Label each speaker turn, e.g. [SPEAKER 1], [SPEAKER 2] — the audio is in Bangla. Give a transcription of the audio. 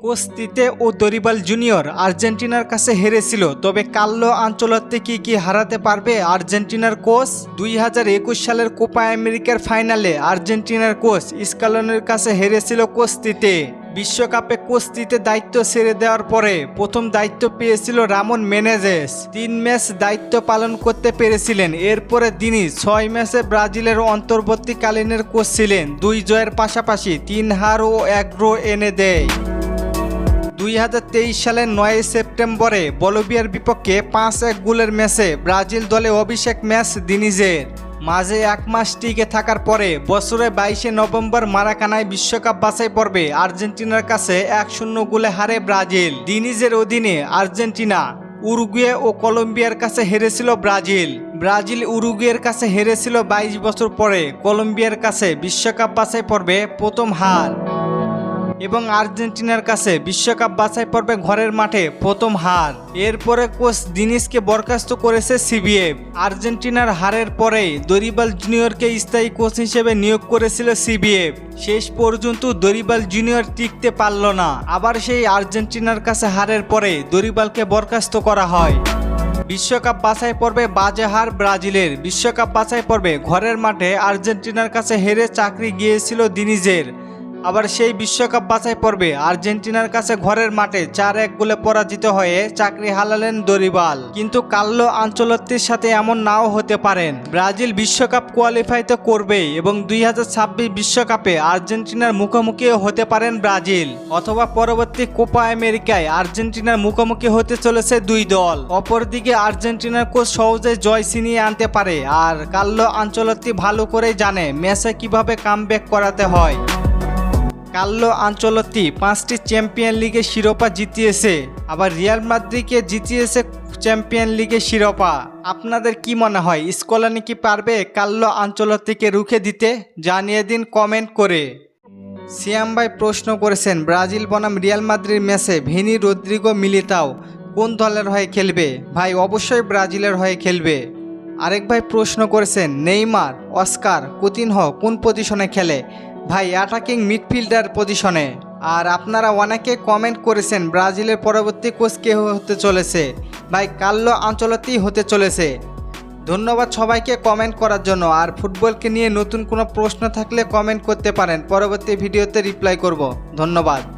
[SPEAKER 1] কুস্তিতে ও দরিবাল জুনিয়র আর্জেন্টিনার কাছে হেরেছিল, তবে কাল্লো আঞ্চলত্বে কি কি হারাতে পারবে আর্জেন্টিনার কোচ? দুই হাজার একুশ সালের কোপা আমেরিকার ফাইনালে আর্জেন্টিনার কোচ স্কালনের কাছে হেরেছিল কুস্তিতে। বিশ্বকাপে কুস্তিতে দায়িত্ব ছেড়ে দেওয়ার পরে প্রথম দায়িত্ব পেয়েছিল রামন মেনেজেস। তিন ম্যাচ দায়িত্ব পালন করতে পেরেছিলেন, এরপরে তিনি ছয় ম্যাচে ব্রাজিলের অন্তর্বর্তীকালীনের কোচ ছিলেন। দুই জয়ের পাশাপাশি তিন হার ও এক ড্র এনে দেয়। দুই হাজার তেইশ সালের নয় সেপ্টেম্বরে বলবিয়ার বিপক্ষে পাঁচ এক গোলের ম্যাচে ব্রাজিল দলে অভিষেক ম্যাচ দিনিজের। মাঝে এক মাস টিকে থাকার পরে বছরে বাইশে নভেম্বর মারাকানায় বিশ্বকাপ বাছাই পর্বে আর্জেন্টিনার কাছে এক শূন্য গোলে হারে ব্রাজিল। দিনিজের অধীনে আর্জেন্টিনা, উরুগুয়ে ও কলম্বিয়ার কাছে হেরেছিল ব্রাজিল। ব্রাজিল উরুগুয়ের কাছে হেরেছিল বাইশ বছর পরে কলম্বিয়ার কাছে বিশ্বকাপ বাছাই পর্বে প্রথম হার। এবং আর্জেন্টিনার কাছে বিশ্বকাপ বাছাই পর্বে ঘরের মাঠে প্রথম হার। এরপরে কোচ দিনিসকে বরখাস্ত করেছে সিবিএফ আর্জেন্টিনার হারের পরেই দরিবাল জুনিয়রকে স্থায়ী কোচ হিসেবে নিয়োগ করেছিল সিবিএফ শেষ পর্যন্ত দরিবাল জুনিয়র টিকতে পারল না। আবার সেই আর্জেন্টিনার কাছে হারের পরে দরিবালকে বরখাস্ত করা হয়। বিশ্বকাপ বাছাই পর্বে বাজে হার ব্রাজিলের। বিশ্বকাপ বাছাই পর্বে ঘরের মাঠে আর্জেন্টিনার কাছে হেরে চাকরি গিয়েছিল দিনিজের। আবার সেই বিশ্বকাপ বাছাই পর্বে আর্জেন্টিনার কাছে ঘরের মাঠে চার এক গোলে পরাজিত হয়ে চাকরি হালালেন দরিবাল। কিন্তু কাল্লো আঞ্চলত্বের সাথে এমন নাও হতে পারেন। ব্রাজিল বিশ্বকাপ কোয়ালিফাই তো করবেই এবং দুই বিশ্বকাপে আর্জেন্টিনার মুখোমুখিও হতে পারেন ব্রাজিল। অথবা পরবর্তী কোপা আমেরিকায় আর্জেন্টিনার মুখোমুখি হতে চলেছে দুই দল। অপরদিকে আর্জেন্টিনার কোচ সহজে জয় ছিনিয়ে আনতে পারে। আর কাল্লো আঞ্চলত্তি ভালো করেই জানে ম্যাচে কীভাবে কামব্যাক করাতে হয়। কাল্লো আঞ্চলতি পাঁচটি চ্যাম্পিয়ন লিগে শিরোপা জিতিয়েছে, আবার রিয়াল মাদ্রিকে জিতিয়েছে চ্যাম্পিয়ন লিগে শিরোপা। আপনাদের কি মনে হয়, স্কলানি কি পারবে কাল্লো আঞ্চলতিকে রুখে দিতে? জানিয়ে দিন কমেন্ট করে। সিয়াম ভাই প্রশ্ন করেছেন, ব্রাজিল বনাম রিয়াল মাদ্রিদ ম্যাচে ভিনি রদ্রিগো মিলিতাও কোন দলের হয়ে খেলবে? ভাই, অবশ্যই ব্রাজিলের হয়ে খেলবে। আরেক ভাই প্রশ্ন করেছেন, নেইমার, অস্কার, কুতিনহ কোন পজিশনে খেলে? ভাই অ্যাটাকিং মিডফিল্ডার পজিশনে আর আপনারা অনেকে কমেন্ট করেছেন, ব্রাজিলের পরবর্তী কোচ কে হতে চলেছে। ভাই কাল্লো আঞ্চলতেই হতে চলেছে। ধন্যবাদ সবাইকে কমেন্ট করার জন্য। আর ফুটবলকে নিয়ে নতুন কোনো প্রশ্ন থাকলে কমেন্ট করতে পারেন। পরবর্তী ভিডিওতে রিপ্লাই করব। ধন্যবাদ।